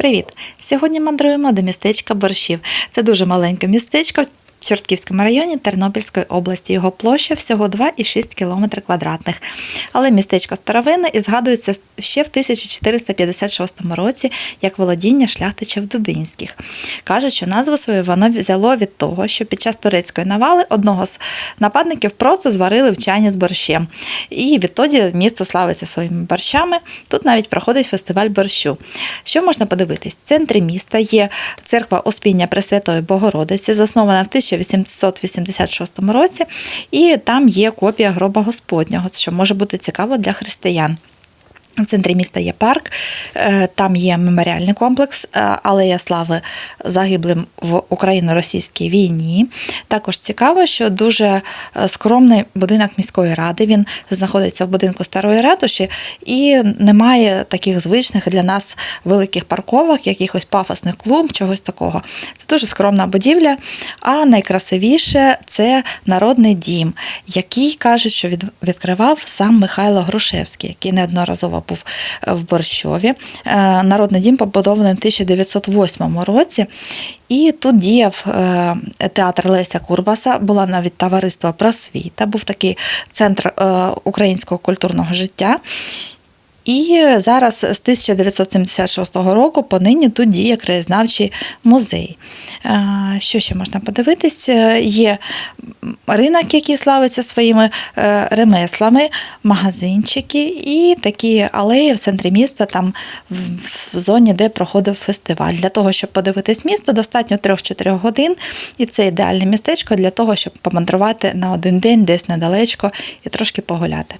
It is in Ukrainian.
Привіт! Сьогодні мандруємо до містечка Борщів. Це дуже маленьке містечко в Чортківському районі Тернопільської області. Його площа всього 2,6 км квадратних. Але містечко старовинне і згадується ще в 1456 році як володіння шляхтичів Дудинських. Кажуть, що назву свою воно взяло від того, що під час турецької навали одного з нападників просто зварили в чані з борщем. І відтоді місто славиться своїми борщами. Тут навіть проходить фестиваль борщу. Що можна подивитись? В центрі міста є церква Оспіння Пресвятої Богородиці, заснована в 1886 році, і там є копія гроба Господнього, що може бути цікаво для християн. В центрі міста є парк, е, там є меморіальний комплекс, е, алея слави загиблим в Україно-російській війні. Також цікаво, що дуже е, скромний будинок міської ради. Він знаходиться в будинку старої ратуші і немає таких звичних для нас великих парковок, якихось пафосних клуб, чогось такого. Це дуже скромна будівля. А найкрасивіше це народний дім, який кажуть, що відкривав сам Михайло Грушевський, який неодноразово був е, в Борщові. Е, Народний дім побудований в 1908 році. І тут діяв е, театр Леся Курбаса, була навіть товариство просвіта, був такий центр українського культурного життя. І зараз з 1976 року понині тут діє краєзнавчий музей. Е, Що ще можна подивитись? Е, Є ринок, який славиться своїми е, ремеслами, магазинчики і такі алеї в центрі міста, там в зоні, де проходив фестиваль. Для того, щоб подивитись місто, достатньо 3-4 годин, і це ідеальне містечко для того, щоб помандрувати на один день десь недалечко і трошки погуляти.